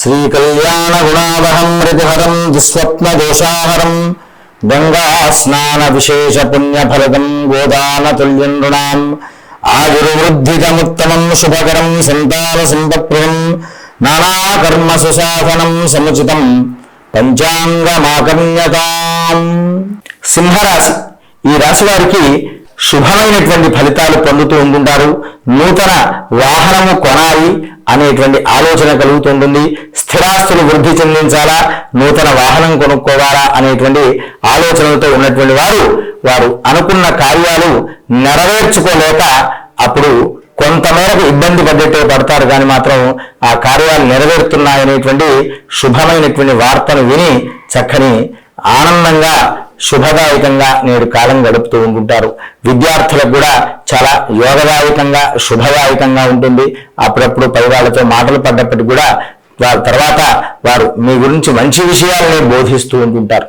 శ్రీకళ్యాణగుణావహం మృతిహరం దుస్వప్నదోషాహరం గంగా స్నాన విశేష పుణ్యఫలదం గోదానతుల్యం నృణాం ఆయుర్వృద్ధితముత్తమం శుభకరం సంతాన సంపత్ప్రదం నానాకర్మ సుశాసనం సముచితం పంచాంగమాకర్ణ్యతాం. సింహరాశి ఈ రాశి వారికి శుభమైనటువంటి ఫలితాలు పొందుతూ ఉంటుంటారు నూతన వాహనము కొనాలి అనేటువంటి ఆలోచన కలుగుతుంటుంది స్థిరాస్తులు వృద్ధి చెందించాలా? నూతన వాహనం కొనుక్కోవాలా అనేటువంటి ఆలోచనలతో ఉన్నటువంటి వారు వారు అనుకున్న కార్యాలు నెరవేర్చుకోలేక అప్పుడు కొంతమేరకు ఇబ్బంది పడ్డట్టే పడతారు కానీ మాత్రం ఆ కార్యాలు నెరవేరుతున్నాయనేటువంటి శుభమైనటువంటి వార్తను విని చక్కని ఆనందంగా శుభదాయకంగా నేడు కాలం గడుపుతూ ఉంటుంటారు విద్యార్థులకు కూడా చాలా యోగదాయకంగా శుభదాయకంగా ఉంటుంది. అప్పుడప్పుడు పై వాళ్ళతో మాటలు పడ్డప్పటికీ కూడా వారి తర్వాత వారు మీ గురించి మంచి విషయాలని బోధిస్తూ ఉంటుంటారు.